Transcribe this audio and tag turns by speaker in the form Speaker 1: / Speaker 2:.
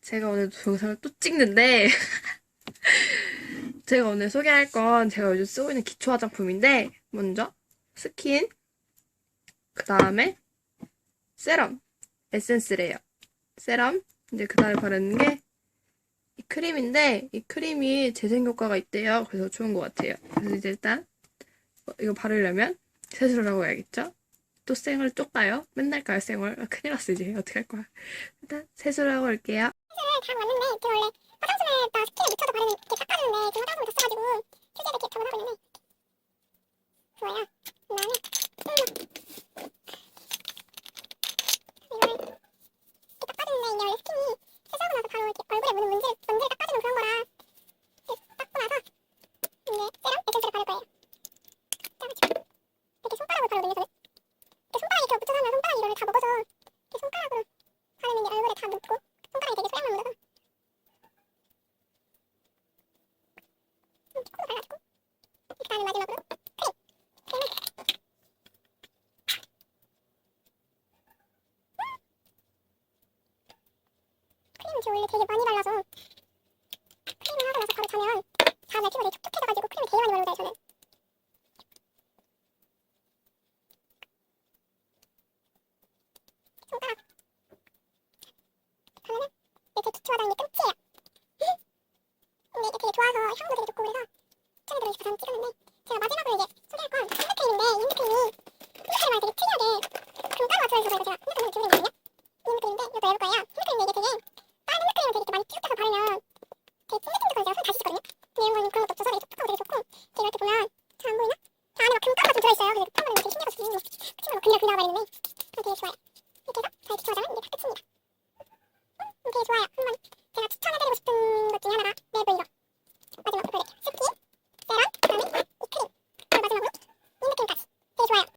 Speaker 1: 제가 오늘 영상을 또 찍는데 제가 오늘 소개할 건 제가 요즘 쓰고 있는 기초 화장품인데 먼저 스킨 그 다음에 세럼 에센스래요. 세럼 이제 그 다음에 바르는 게 이 크림인데 이 크림이 재생 효과가 있대요. 그래서 좋은 것 같아요. 그래서 이제 일단 어, 이거 바르려면 세수를 하고 해야겠죠? 또 쌩을 쫓가요? 맨날 가요 쌩을 아, 큰일 났어 이제 어떻게 할 거야 일단 세수를 하고 올게요
Speaker 2: 다 왔는데 저 원래 화장솜에다 스킨에 묻혀서 바르는 이렇게 닦아주는데 지금 화장솜을 다 써가지고 휴지를 이렇게 적응하고 있는데 좋아요 그 다음에 이거를 이렇게 닦아주는데 이게 원래 스킨이 세수하고 나서 바로 이렇게 얼굴에 묻는 먼지를, 먼지를 닦아주는 그런 거라 닦고 나서 이제 세럼 에센스를 바를 거예요 짜가지고 이렇게 손가락으로 바로 눌려서 이렇게 손가락에 이렇게 묻혀서 하면 손가락이 이거를 다 먹어서 이렇게 손가락으로 바르는 게 얼굴에 다 묻고 손가락이 되게 소량만 묻어서 이렇게 콩을 발라주고 그 다음에 마지막으로 크림 크림을 저 원래 되게 많이 발라서 크림을 하고 나서 바로 자면 다음날 피부가 되게 촉촉해져가지고 크림을 되게 많이 자요 저는. 찍었는데 제가 마지막으로 이제 소개할 건 핸드크림인데 이 핸드크림이 핸드크림마다 되게 특이하게 금가루가 들어있어서 제가 들어있어요. 그래서 급한 거는 되게 신기해서 거 그치만 막 그냥 그냥 버리는데 되게 좋아요. 이렇게 해서 저의 화장은 이게 다 끝입니다. 음, 되게 좋아요